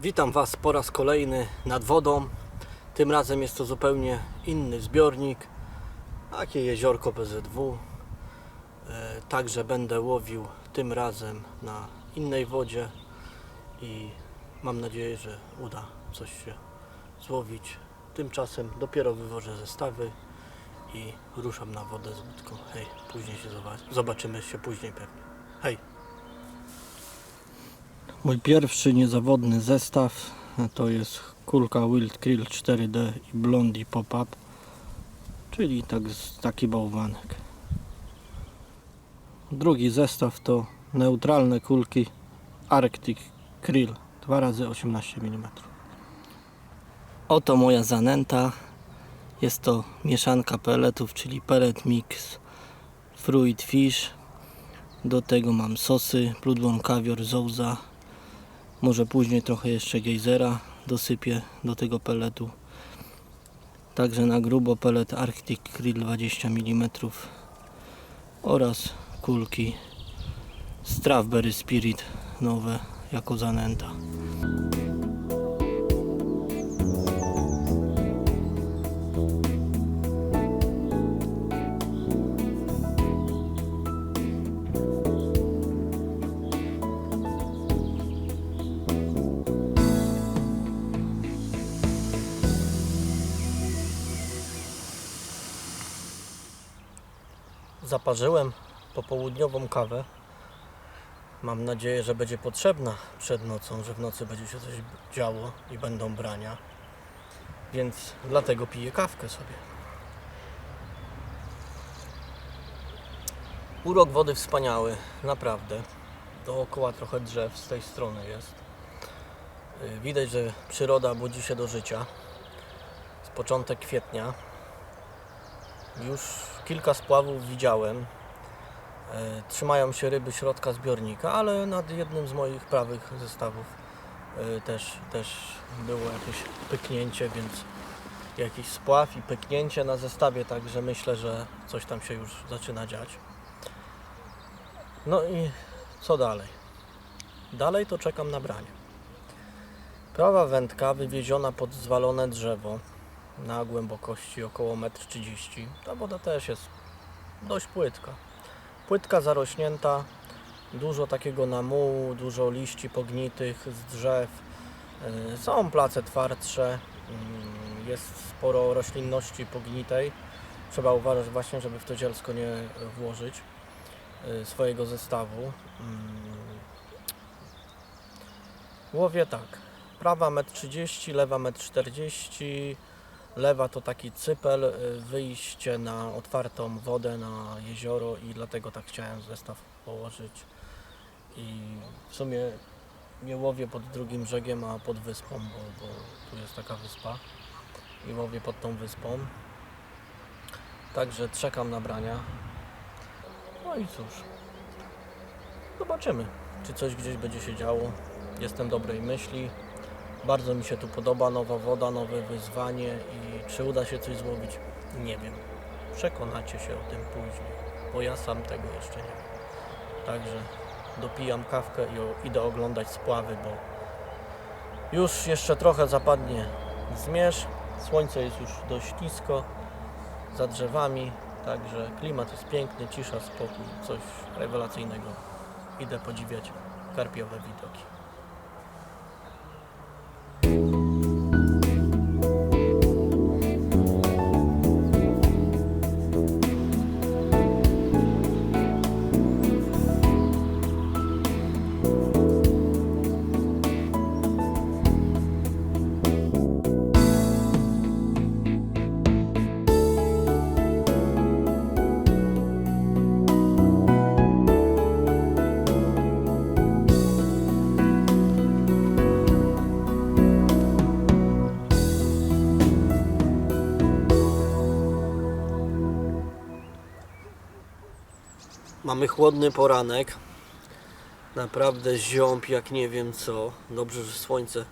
Witam Was po raz kolejny nad wodą. Tym razem jest to zupełnie inny zbiornik. Takie jeziorko PZW. E, Także będę łowił tym razem na innej wodzie i mam nadzieję, że uda coś się złowić. Tymczasem dopiero wywożę zestawy i ruszam na wodę z łódką. Hej, później się zobac- zobaczymy się później pewnie. Hej! Mój pierwszy niezawodny zestaw to jest kulka Wild Krill 4D i Blondie Pop-Up, czyli tak, taki bałwanek. Drugi zestaw to neutralne kulki Arctic Krill 2x18 mm. Oto moja zanęta. Jest to mieszanka pelletów, czyli pellet mix fruit fish. Do tego mam sosy, Bloodborne Caviar, Zouza, może później trochę jeszcze gejzera dosypię do tego peletu. Także na grubo pelet Arctic Grill 20 mm oraz kulki Strawberry Spirit nowe jako zanęta. Zaparzyłem popołudniową kawę. Mam nadzieję, że będzie potrzebna przed nocą, że w nocy będzie się coś działo i będą brania. Więc dlatego piję kawkę sobie. Urok wody wspaniały, naprawdę. Dookoła trochę drzew z tej strony jest. Y, Widać, że przyroda budzi się do życia. Z początek kwietnia. Już kilka spławów widziałem. E, Trzymają się ryby środka zbiornika, ale nad jednym z moich prawych zestawów e, też, też było jakieś pyknięcie, więc jakiś spław i pyknięcie na zestawie, także myślę, że coś tam się już zaczyna dziać. No i co dalej? Dalej to czekam na branie. Prawa wędka wywieziona pod zwalone drzewo na głębokości około 1,30 m. Ta woda też jest dość płytka. Płytka zarośnięta, dużo takiego namułu, dużo liści pognitych z drzew. Yy, Są place twardsze, yy, jest sporo roślinności pognitej. Trzeba uważać właśnie, żeby w to zielsko nie włożyć yy, swojego zestawu. Yy, Łowię tak. Prawa 1,30 m, lewa 1,40 m. Lewa to taki cypel, y, wyjście na otwartą wodę, na jezioro i dlatego tak chciałem zestaw położyć. I w sumie nie łowię pod drugim brzegiem, a pod wyspą, bo, bo tu jest taka wyspa i łowię pod tą wyspą. Także czekam na brania. No i cóż, zobaczymy, czy coś gdzieś będzie się działo. Jestem dobrej myśli. Bardzo mi się tu podoba nowa woda, nowe wyzwanie i czy uda się coś złowić, nie wiem. Przekonacie się o tym później, bo ja sam tego jeszcze nie wiem. Także dopijam kawkę i idę oglądać spławy, bo już jeszcze trochę zapadnie zmierzch. Słońce jest już dość nisko za drzewami, także klimat jest piękny, cisza, spokój, coś rewelacyjnego. Idę podziwiać karpiowe widoki. Mamy chłodny poranek. Naprawdę ziąb jak nie wiem co. Dobrze, że słońce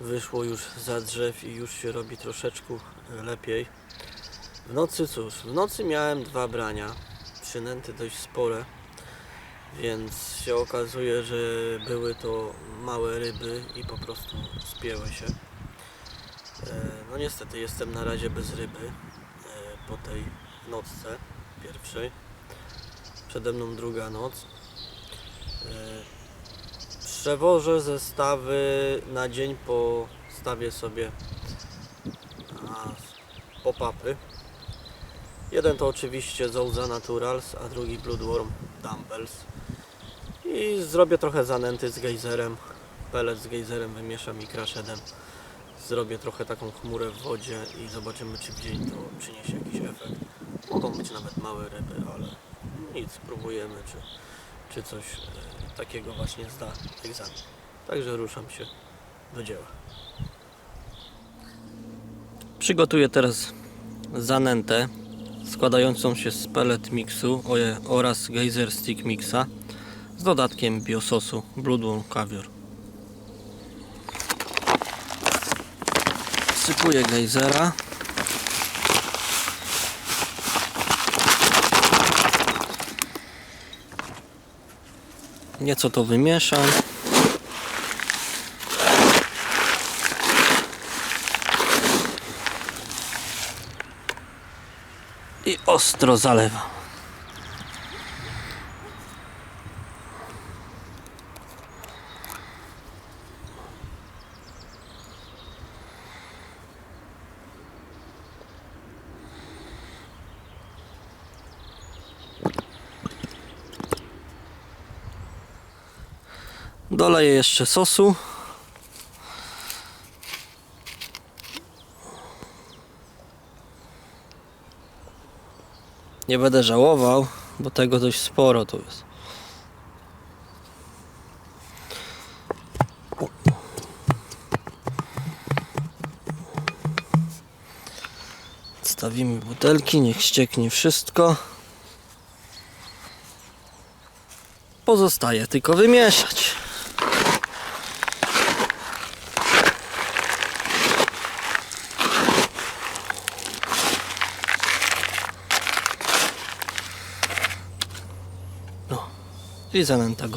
wyszło już za drzew i już się robi troszeczkę lepiej. W nocy cóż, w nocy miałem dwa brania. Przynęty dość spore. Więc się okazuje, że były to małe ryby i po prostu spięły się. E, No niestety jestem na razie bez ryby e, po tej nocce pierwszej. Przede mną druga noc. E, Przewożę zestawy na dzień po stawię sobie pop-upy. Jeden to oczywiście Zouza Naturals, a drugi Bloodworm Dumbbells. I zrobię trochę zanęty z gejzerem. Pelet z gejzerem wymieszam i kraszedem. Zrobię trochę taką chmurę w wodzie i zobaczymy czy w dzień to przyniesie jakiś efekt. Mogą być nawet małe ryby, ale nic, spróbujemy czy, czy coś e, takiego właśnie zda egzamin. Także ruszam się do dzieła. Przygotuję teraz zanętę składającą się z pellet mixu oraz geyser stick mixa z dodatkiem biososu Bloodworm Caviar. Wsypuję gejzera. Nieco to wymieszam. I ostro zalewam. Doleję jeszcze sosu. Nie będę żałował, bo tego dość sporo tu jest. Stawimy butelki, niech ścieknie wszystko. Pozostaje tylko wymieszać. I zanęta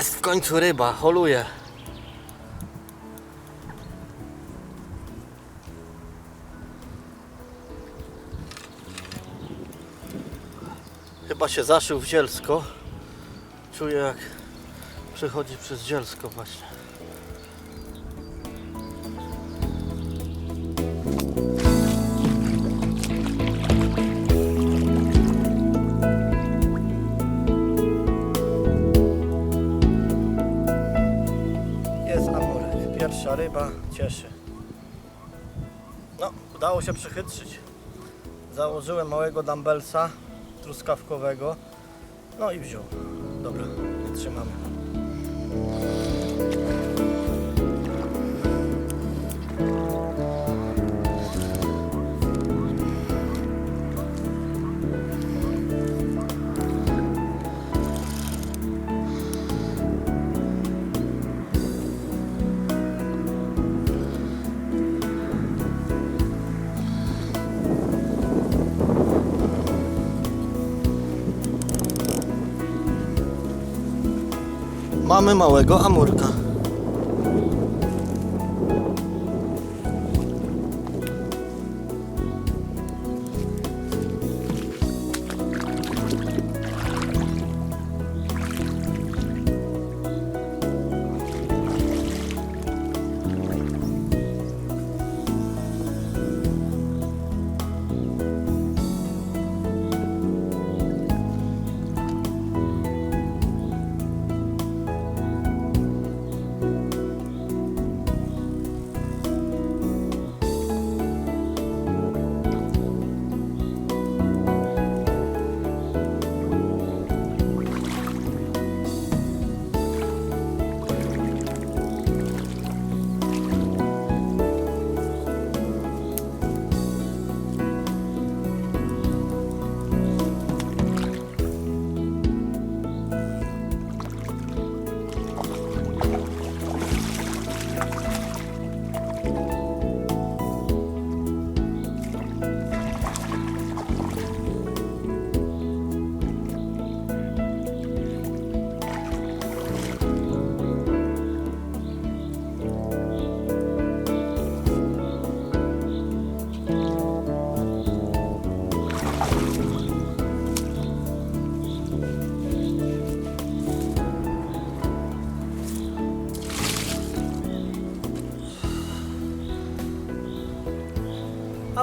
Jest w końcu ryba, holuje. Chyba się zaszył w zielsko. Czuję jak przechodzi przez zielsko właśnie. Cieszy. No, udało się przechytrzyć. Założyłem małego dumbbellsa truskawkowego. No i wziął. Dobra, trzymamy. Mamy małego amurka.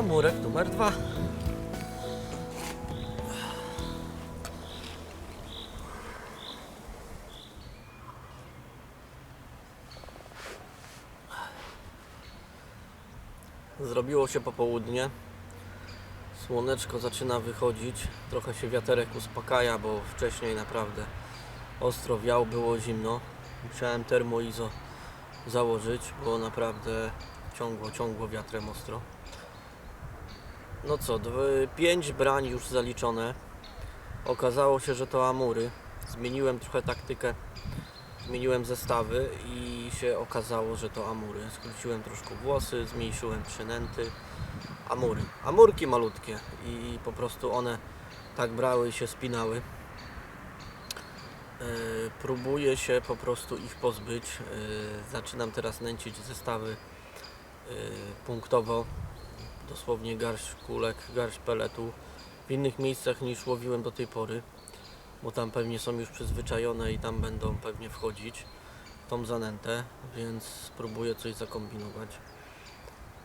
Amurek numer dwa. Zrobiło się popołudnie. Słoneczko zaczyna wychodzić. Trochę się wiaterek uspokaja, bo wcześniej naprawdę ostro wiał, było zimno. Musiałem termoizo założyć, bo naprawdę ciągło, ciągło wiatrem ostro. No co, dw- pięć brań już zaliczone. Okazało się, że to amury. Zmieniłem trochę taktykę, zmieniłem zestawy i się okazało, że to amury. Skróciłem troszkę włosy, zmniejszyłem przynęty. Amury. Amurki malutkie i po prostu one tak brały i się spinały. Yy, próbuję się po prostu ich pozbyć. Yy, zaczynam teraz nęcić zestawy yy, punktowo. Dosłownie garść kulek, garść peletu. W innych miejscach niż łowiłem do tej pory, bo tam pewnie są już przyzwyczajone i tam będą pewnie wchodzić tą zanętę, więc spróbuję coś zakombinować.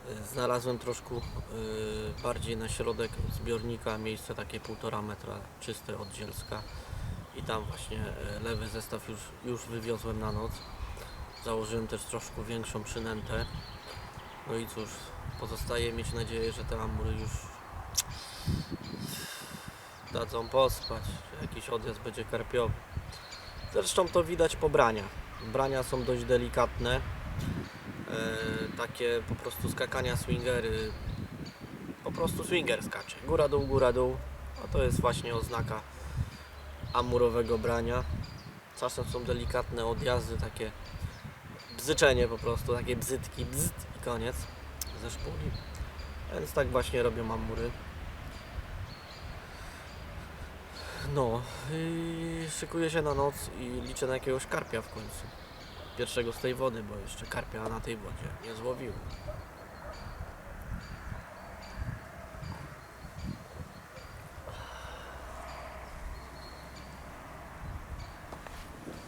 Yy, Znalazłem troszkę yy, bardziej na środek zbiornika miejsce takie półtora metra czyste od Zielska i tam właśnie e, lewy zestaw już, już wywiozłem na noc. Założyłem też troszkę większą przynętę. No i cóż, pozostaje mieć nadzieję, że te amury już dadzą pospać, że jakiś odjazd będzie karpiowy. Zresztą to widać po braniach. Brania są dość delikatne. E, takie po prostu skakania swingery. Po prostu swinger skacze. Góra dół, góra dół. A to jest właśnie oznaka amurowego brania. Czasem są delikatne odjazdy, takie bzyczenie po prostu, takie bzytki, bzyt i koniec ze szpuli. Więc tak właśnie robią amury. No, i szykuję się na noc i liczę na jakiegoś karpia w końcu. Pierwszego z tej wody, bo jeszcze karpia na tej wodzie nie złowiłem.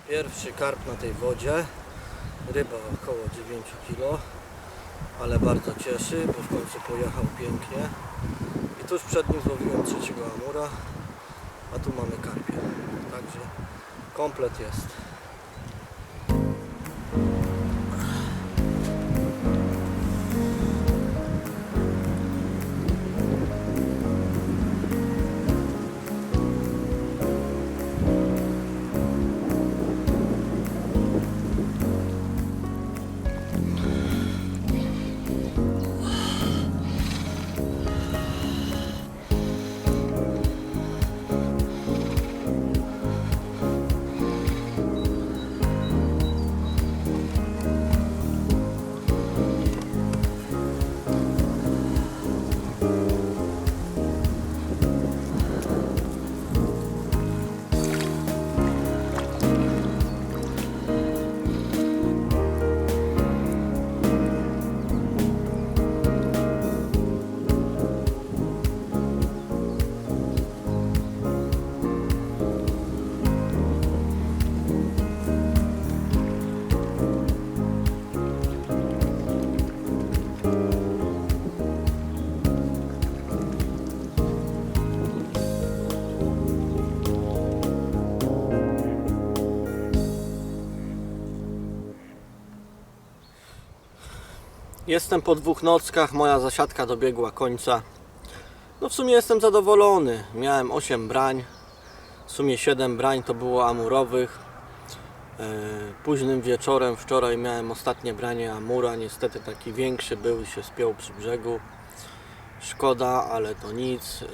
Pierwszy karp na tej wodzie. Ryba około 9 kg, ale bardzo cieszy, bo w końcu pojechał pięknie. I tuż przed nim złowiłem trzeciego amura, a tu mamy karpia. Także komplet jest. Jestem po dwóch nockach, moja zasiadka dobiegła końca. No w sumie jestem zadowolony. Miałem 8 brań. W sumie 7 brań to było amurowych. E, Późnym wieczorem wczoraj miałem ostatnie branie amura. Niestety taki większy był i się spiął przy brzegu. Szkoda, ale to nic. E,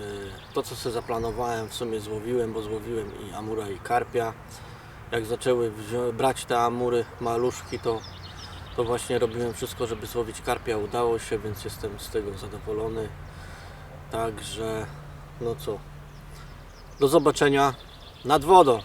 To co sobie zaplanowałem w sumie złowiłem, bo złowiłem i amura i karpia. Jak zaczęły brać te amury maluszki, to to właśnie robiłem wszystko, żeby złowić karpia. Udało się, więc jestem z tego zadowolony. Także, no co, do zobaczenia nad wodą.